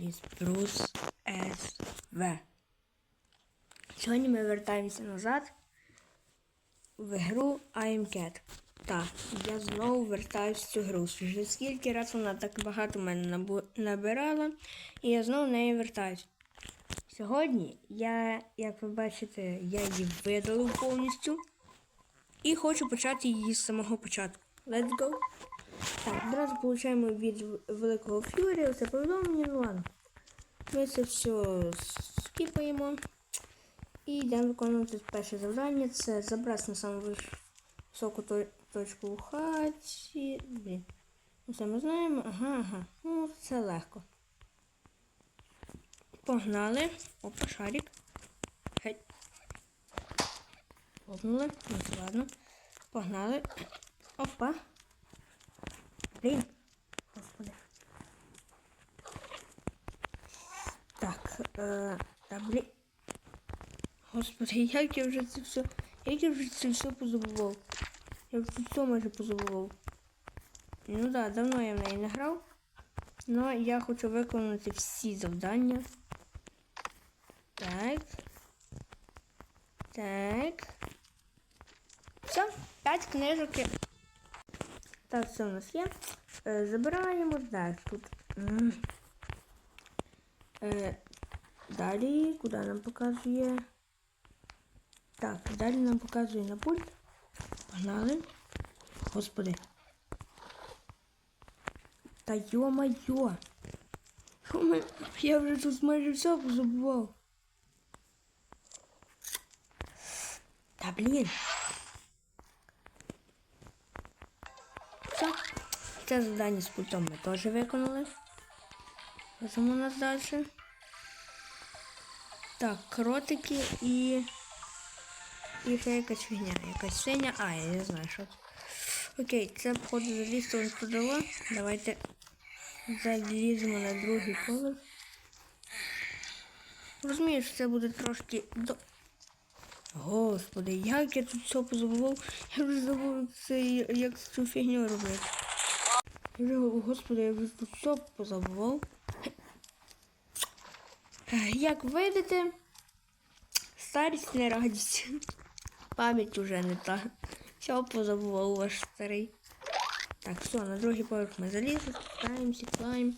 Еліс Брус СВ. Сьогодні ми вертаємося назад в гру I'm Cat. Так, я знову вертаюся в цю гру. Вже скільки разів вона так багато мене набирала, і я знову в неї вертаюсь. Сьогодні я, як ви бачите, я її видалив повністю і хочу почати її з самого початку. Let's go! Так, одразу получаємо від великого фюрі це повідомлення, ну ладно. Ми це все скіпаємо. І йдемо виконувати перше завдання. Це забрати на саму високу точку у хаті. Блін. Ну, Це ми знаємо. Ага, ага. Ну, це легко. Погнали. Опа, шарик. Геть. Погнали. Ну, ладно. Погнали. Опа. Блін. Господи. Так, е, та блін. Господи, як я вже це все. Як я вже це все позабував. Я вже все майже позабував. Ну да, давно я в неї не. Но я хочу виконати всі завдання. Так. Так. Все, 5 книжок. Так, все у нас є. Е, забираємо далі тут. Е, далі, куди нам показує? Так, далі нам показує на пульт. Погнали. Господи. Та йо-майо. Я вже тут майже все позабував. Та блін. Все. Це завдання з пультом ми теж виконали. Веземо нас далі. Так, кротики і. І ще якась фігня, якась синя. А, я не знаю, що. Окей, це походу залізти в складова. Давайте заліземо на другий поверх. Розумію, що це буде трошки. Господи, як я тут все позабував. Я вже забув це, як цю фігню робити. Вже, господи, я вже тут все позабував. Як видите, старість не радість. Пам'ять уже не та. Все позабував ваш старий. Так, все, на другий поверх ми залізли, спускаємося, клаємо.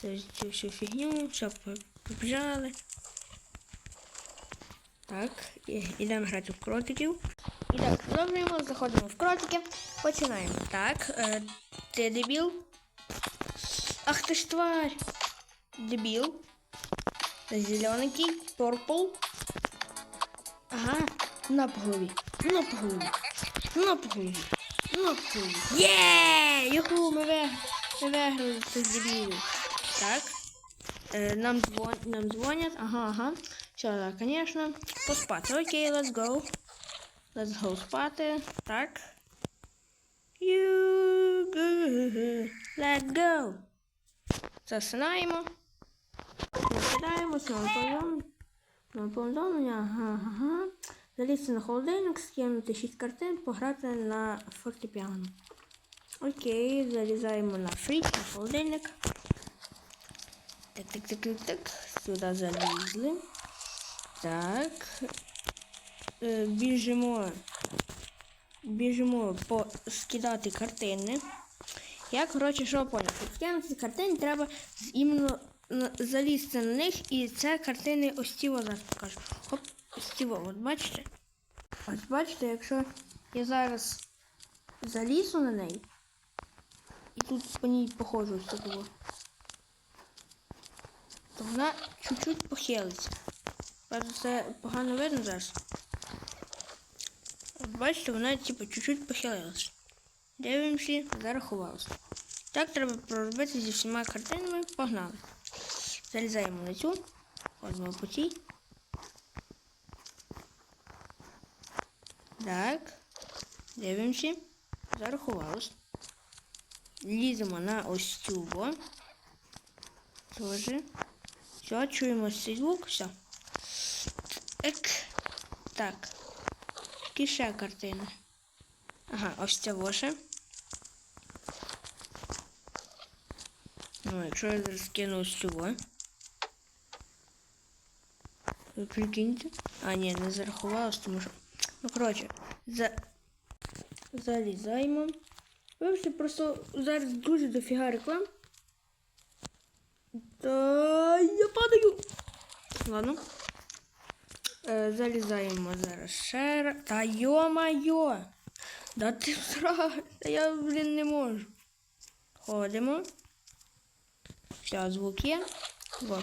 Це всю фігню, все побіжали. Так, ідемо грати в кротиків. І так, продовжуємо, заходимо в кротики, починаємо. Так, е, ти дебіл? Ах ти ж тварь! Дебіл. Зелененький, пурпл. Ага, на голові. На голові. На голові. На голові. Є! Юху, ми виграли. Ми виграли цих дебілів. Так. Е, нам, дзвон... нам дзвонять. Ага, ага. Все, звісно. Поспати. Окей, let's go. Let's go спати. Так. Let's go. Засинаємо. Засинаємо, знову повідомлення. Знову повідомлення, ага, ага. Залізти на холодильник, скинути 6 картин, пограти на фортепіано. Окей, залізаємо на фріч, на холодильник. Так, так, так, так, так. Сюди залізли. Так. Е, біжимо. Біжимо по скидати картини. Я, коротше, що поняв? Щоб скинути картини, треба іменно залізти на них, і це картини ось ці зараз покажу. Хоп, ось ці от бачите? Ось бачите, якщо я зараз залізу на неї, і тут по ній походжу ось такого, то вона чуть-чуть похилиться. Правда, це погано видно зараз. От бачите, вона типу чуть-чуть похилилась. Дивимося, зарахувалося. Так треба проробити зі всіма картинами. Погнали. Залізаємо на цю. Ходимо по цій. Так. Дивимося. Зарахувалось. Ліземо на ось цю. Тоже. Все, чуємо цей звук. Все. Ек. Так. Які ще картини? Ага, ось ця воша. Ну, якщо я скину ось цього. Ви прикиньте. А, ні, не зарахувалось, тому що. Ну, коротше, за... залізаємо. Вибачте, просто зараз дуже дофіга реклам. Та я падаю. Ладно. Е, залізаємо зараз ще. Та йо-майо! Да ти сра... Я, блін, не можу. Ходимо. Все, звук є. Во.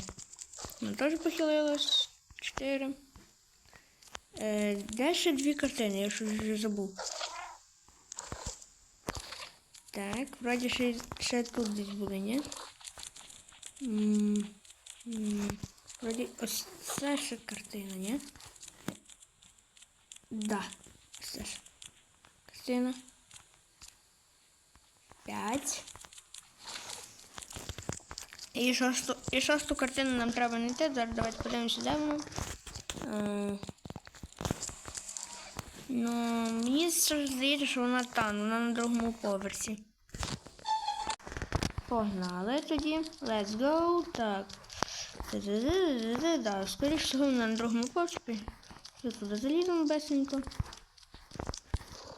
Ну, теж похилилось. Чотири. Е, де ще дві картини? Я щось вже забув. Так, вроді ще, ще тут десь були, ні? М, Вроді ось це ще картина, ні? Да, ось це ж картина. П'ять. І шосту, і шосту картину нам треба знайти. Зараз давайте подивимося, де вона. Е, Ну, мені здається, що вона там, вона на другому поверсі. Погнали тоді. Let's go. Так. Да, скоріше всього на другому поверсі. Я туди заліземо бесенько.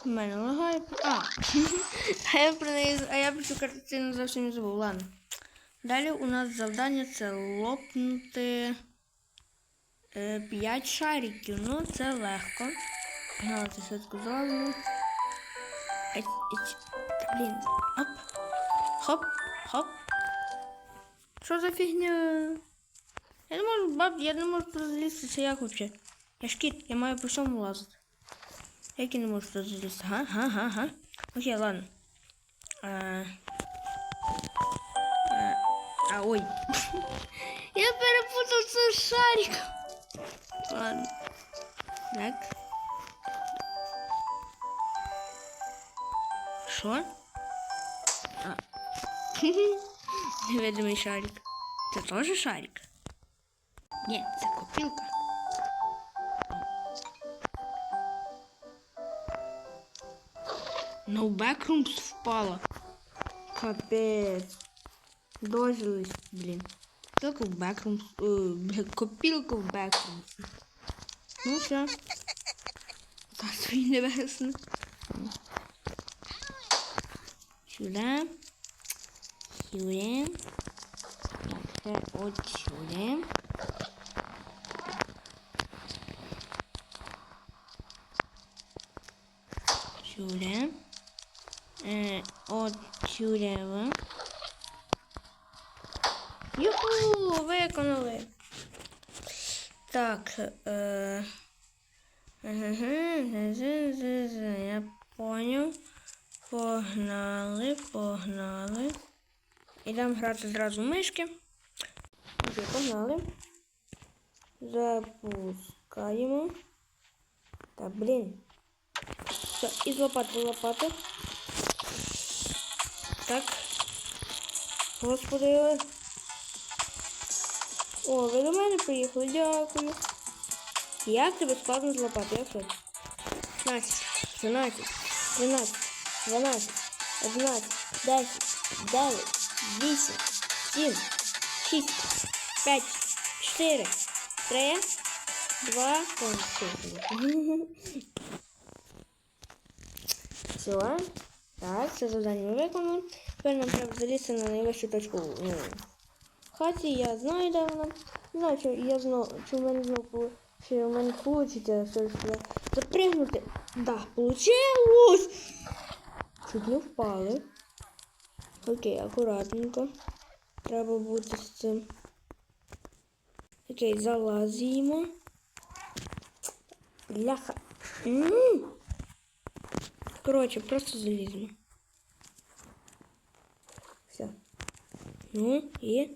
У мене лагає. А, а я про неї, а я про цю картину зовсім не забув. Ладно. Далі у нас завдання це лопнути 5 шариків. Ну, це легко. Погнали це еть. Та, Блін. Оп. Хоп, хоп. Що за фігня? Я не можу, баб, я не можу залізти, це як вообще? Я ж я маю по всьому лазити. Як я не можу залізти? Га, га, га, га. Окей, ладно. А, а, ой. я перепутав це з шариком. Ладно. Так. Що? А. Невидимий шарик. Це теж шарик? Ні, це копілка. No backrooms впала. Капець. Дожились, блін. Тільки в backrooms. О, бля, копілка в backrooms. Ну все. Царство і небесне. Сюди. Сюди. Так, тепер от сюди. Сюди. Е, от сюди. ви. Юху, виконали. Так, е, я понял. Погнали, погнали. Ідемо грати зразу мишки. Окей, погнали. Запускаємо. Та блін. Все, і з лопати, лопати. Так. Господи. О, ви до мене приїхали, дякую. Як тебе складно злопати, я все. 16, 17, 13, 12, 11, 10, 9, 8, 7, 6, 5, 4, 3, 2, Все. Так, це завдання ми виконали. Тепер нам треба залізти на найвищу точку. Ну, в хаті я знаю, де вона. Знаю, чи я знаю, чи в мене знову чи в мене вийде сюди запригнути. Да, получилось! Чуть не впали. Окей, акуратненько. Треба бути з цим. Окей, залазимо. -м. Коротше, просто заліземо. Все. Ну і.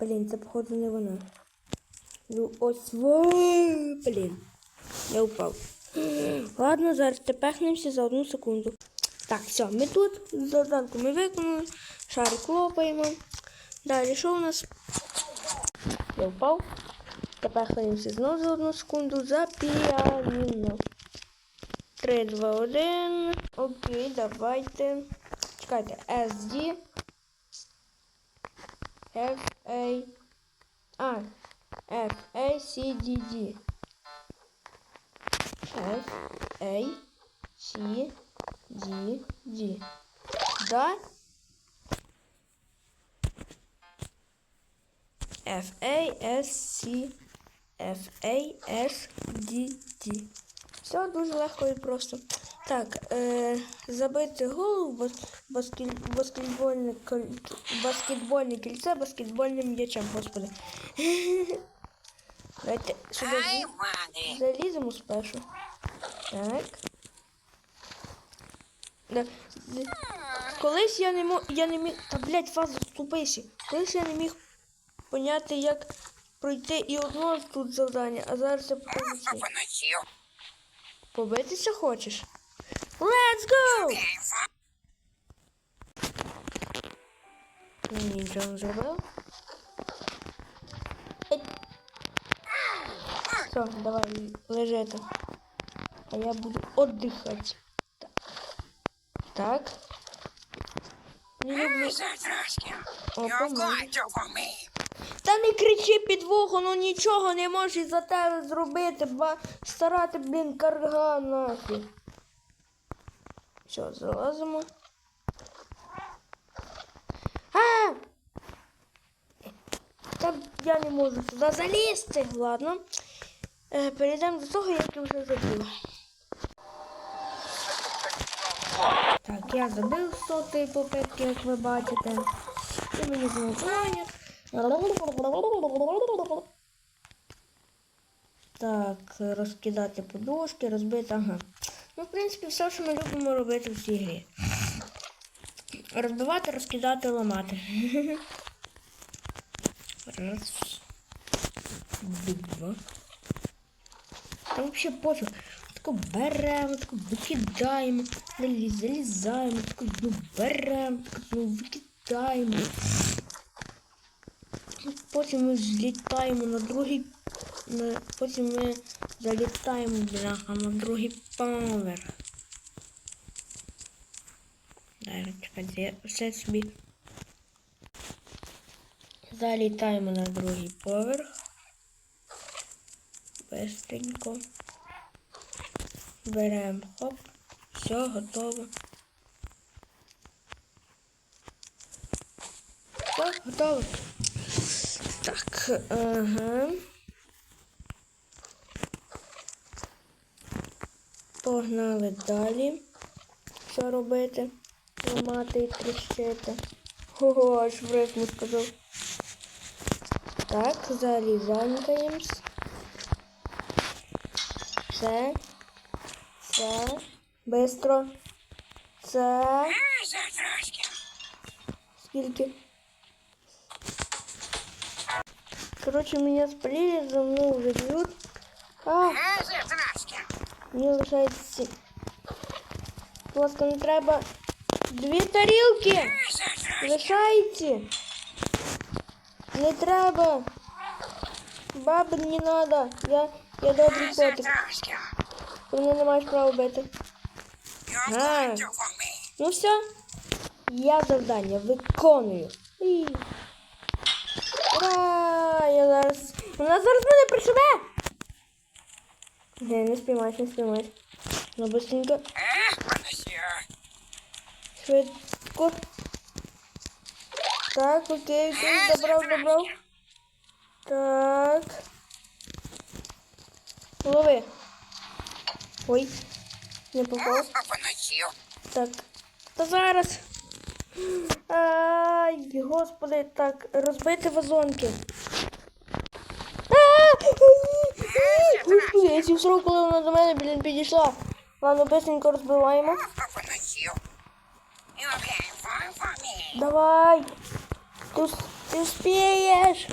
Блін, це походу не вона. Ну ось. Блін. Я упав. Ладно, зараз тепехнемося за одну секунду. Так, все, ми тут. Заданку ми виконали. Шарик лопаємо. Далі що у нас? Я впав. Тепехаємося знову за одну секунду за піаніно. 3, 2, 1. Окей, давайте. Чекайте. SD. F, A. А. F, A, C, D, D. F, A, C, D, D. Да? F, A, S, C, F, A, S, D, D. Все дуже легко і просто. Так, е, забити гол, баскет, баскетбольне, баскетбольне кільце баскетбольним м'ячем, господи. Давайте сюди заліземо спершу. Так. Колись я не мог, я не міг. Та блять, фаза ступися. Колись я не міг поняти, як пройти і одно тут завдання, а зараз я покажу. Побитися хочеш? Let's go! Нічого не зробив. Все, давай лежати. А я буду віддихати. Так. Не люблю. О. Та не кричи під вухо, ну нічого не може за тебе зробити, ба старати, блін, карга нафіг. Все, залазимо. А! Та я не можу сюди залізти. Ладно. Е, перейдемо до того, як я вже забула. Так, я забив з сотої попитки, як ви бачите. І мені знову. Так, розкидати подушки, розбити, ага. Ну, в принципі, все, що ми любимо робити в цій грі. Розбивати, розкидати, ламати. Раз. Два. Та взагалі пофіг. Тако беремо, тако викидаємо, залізаємо, тако ну, беремо, тако викидаємо. Потім ми злітаємо на другий. На, потім ми залітаємо бляха на другий поверх. Далі, чекайте, все собі. Залітаємо на другий поверх. Быстренько. Беремо хоп. Все, готово. Все, готово. Так, ага. Погнали далі. Що робити? Ламати і тріщити. Ого, аж в рифму сказав. Так, залізанькаємось. Це. Це. Бистро. Це. There's that rascal. Скільки? Короче, меня спалили, за мной уже бьют. А, There's that rascal. мені лишається. Будь ласка, не треба. Дві тарілки! There's that rascal. Лишайте! Не треба! Баби, не надо! Я, я добрий There's that котик. Мене не маєш права бити. For me. Ну все, я завдання виконую. І... Ура! Я зараз. Вона зараз мене пришибе! Не, не спіймаєш, не спіймаєш. Ну, быстренько, Eh, швидко. Так, окей, окей, добрав, добрав. Так. Лови. Ой, не попав. Так. Та зараз. Ай, господи, так, розбити вазонки. Господи, я цю срок, коли вона до мене, блін, підійшла. Ладно, быстренько розбиваємо. Давай. Ти, ти успієш.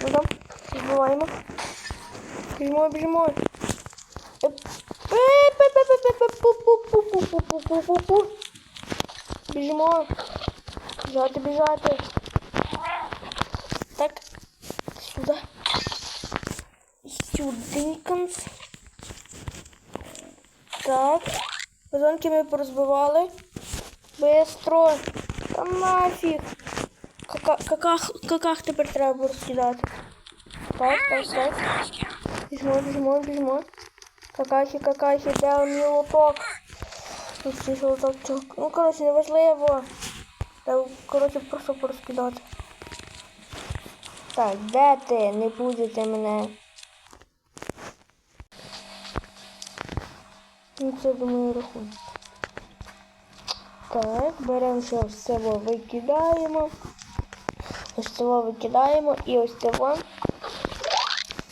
Ну там, розбиваємо. Біжимо, біжимо. Пу-пу-пу-пу-пу-пу-пу-пу. Біжимо. Біжати, біжати. Так. Сюди. Сюдинканс. Так. Вазонки ми порозбивали. Бистро. Та нафіг. Кака, каках, каках тепер треба розкидати. Так, так, так. Біжмо, біжмо, біжмо. Какахи, какахи, де мій лоток? Ось цей лоток. Ну, коротше, неважливо. Та, коротше, просто порозкидати. Так, де ти? Не будете мене. Ну, це думаю рахунок. Так, беремо ще це викидаємо. Ось це викидаємо і ось це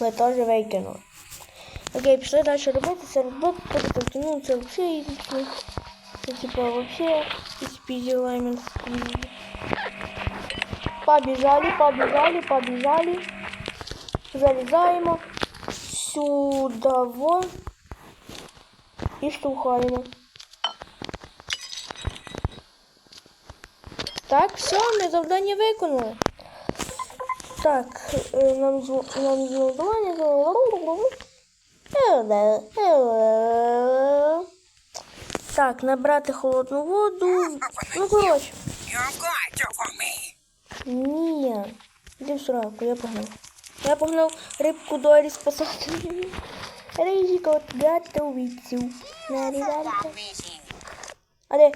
ми теж викинули. Окей, пішли далі робити, це робити, тобто, ну це взагалі ідеально. Це типа вообще из лаймент Побежали, побежали, побежали. Залезаємо сюда вон і штовхаємо. Так, все, ми завдання виконали. Так, е, нам зв- нам завдання. Так, набрати холодну воду. Ну, коротше. Ні. Іди в сраку, я погнав. Я погнав рибку Дорі спасати. Рижик от готовицю. А де?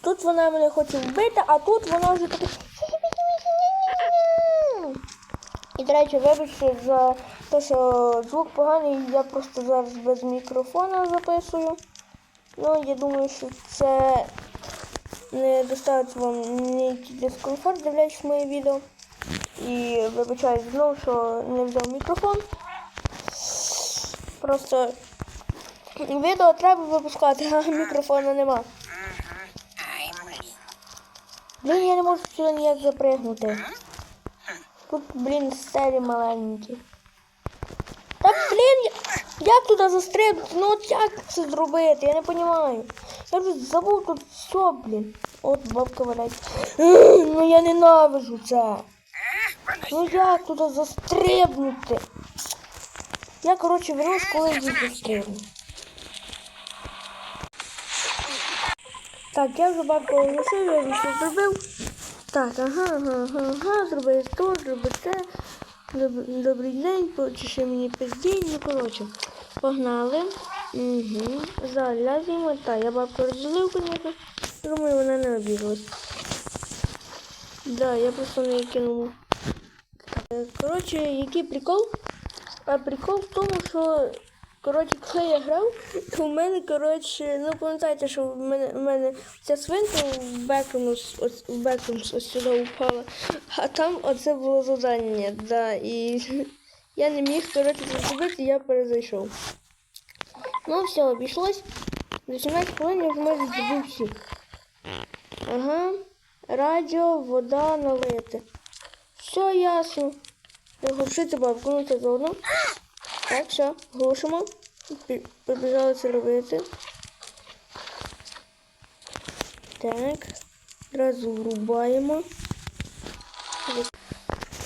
Тут вона мене хоче вбити, а тут вона вже така. І, до речі, вибачте за те, що звук поганий, я просто зараз без мікрофона записую. Ну, я думаю, що це не доставить вам ніякий дискомфорт, дивлячись моє відео. І вибачаю знову, що не взяв мікрофон. Просто відео треба випускати, а мікрофона нема. Блін, я не можу сюди ніяк запригнути. Тут, блін, стелі маленькі. Та блін, я- як туди застрибнути? Ну от як це зробити? Я не розумію. Я вже забув тут все, блін. От бабка валяється. Ну я ненавижу це. Ну як туди застрибнути? Я, коротше, вернусь, коли вже застрибну. Так, я вже бабку оголосив, я вже все зробив. Так, ага, ага, ага, ага, зроби то, зроби це. Доб- Добрий день, почеши мені пиздінь, ну коротше. Погнали. Угу. Залазимо. Так, я бабку розділив, звісно. Думаю, вона не обіглась. Да, я просто не кинув. Коротше, який прикол? А прикол в тому, що коротше, коли я грав, то в мене, коротше, ну пам'ятаєте, що в мене, в мене ця свинка в беком, ось, в беком ось сюди упала. А там оце було завдання, да, і я не міг, коротше, зробити, я перезайшов. Ну, все, обійшлось. За 17 хвилин я вже майже добив всіх. Ага. Радіо, вода, налити. Все ясно. Глушити бабку, ну це заодно. Так, все, глушимо. Побіжали це робити. Так. Одразу врубаємо.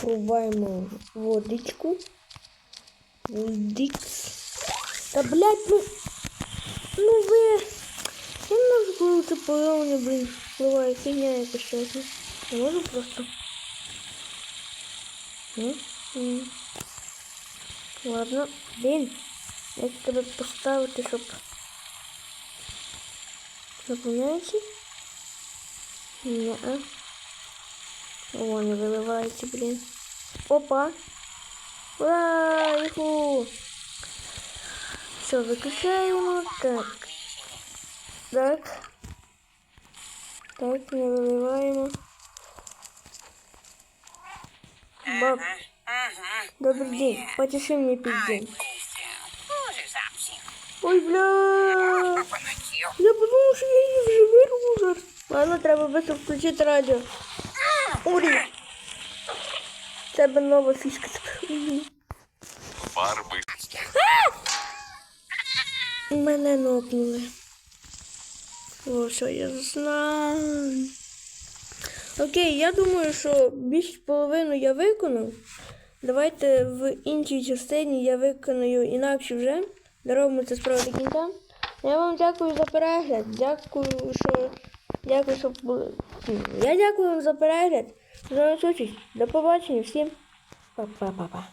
Врубаємо водичку. Водикс. Та блядь, ну. Ну ви. Я не можу, коли це появлення, блін, впливає фігня якась чесно. Не можу просто. М? М. Ладно, блін. Як тебе поставити, щоб заповняється? Ні. О, не виливається, блін. Опа. Ура! Юху! Все, виключаємо. Так. Так. Так, не виливаємо. Баб, Uh-huh. добрий день. Потіши мені піздень. Who's his option? Ой, бля. Open the queue. Я подумав, що я її вже вирву зараз. Ладно, треба швидко включити радіо. Урі. Тебе нова фішка. Фарби. Мене нокнули. О, що я знаю. Окей, я думаю, що більш половину я виконав. Давайте в іншій частині я виконую інакше вже. Доробимо це справа до кінця. Я вам дякую за перегляд. Дякую, що. Дякую, що були. Я дякую вам за перегляд. До побачення всім. Па-па-па-па.